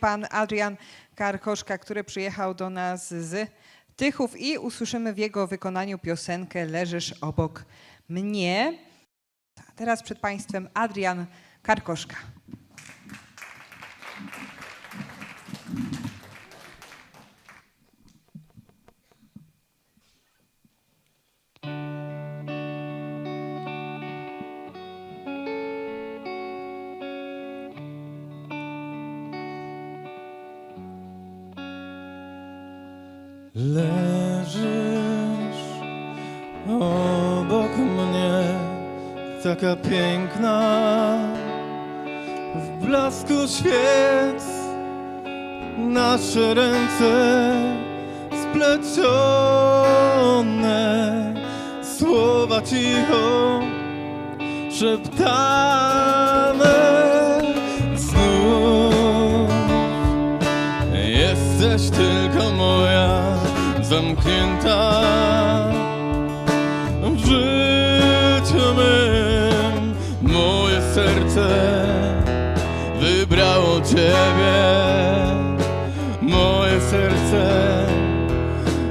pan Adrian Karkoszka, który przyjechał do nas z Tychów i usłyszymy w jego wykonaniu piosenkę Leżysz obok mnie. Teraz przed państwem Adrian Karkoszka. Leżysz obok mnie, taka piękna w blasku świec. Nasze ręce splecione, słowa cicho szeptane. Jesteś tylko moja, zamknięta w życiu mym. Moje serce wybrało Ciebie. Moje serce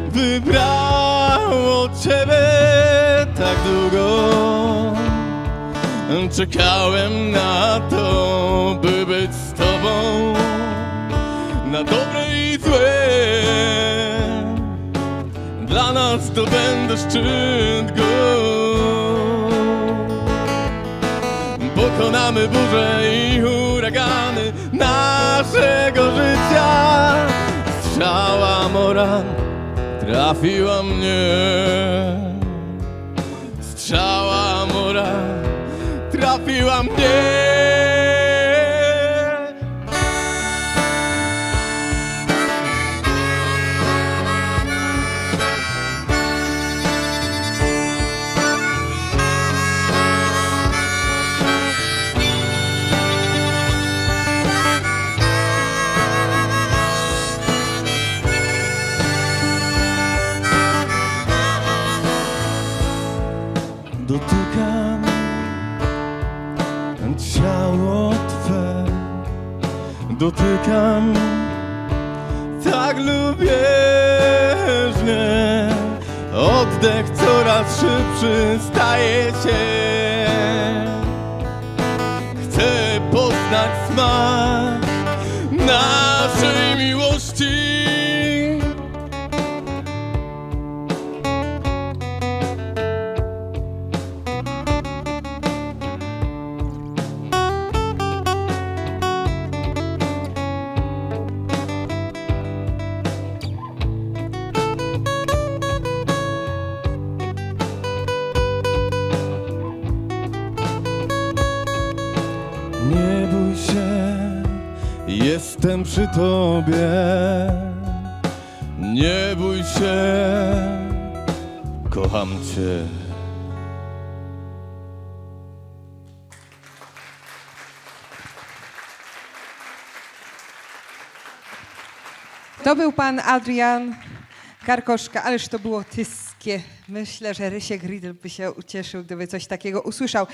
wybrało Ciebie tak długo. Czekałem na to, by być z Tobą na dobre i Dla nas to będę szczyt gór. Pokonamy burze i huragany naszego życia. Strzała mora trafiła mnie. Strzała mora trafiła mnie. Dotykam ciało Twe, dotykam tak lubieżnie. Oddech coraz szybszy staje się. Chcę poznać smak naszej miłości. Jestem przy tobie. Nie bój się, kocham cię. To był pan Adrian Karkoszka, ależ to było tyskie. Myślę, że Rysiek Riedel by się ucieszył, gdyby coś takiego usłyszał.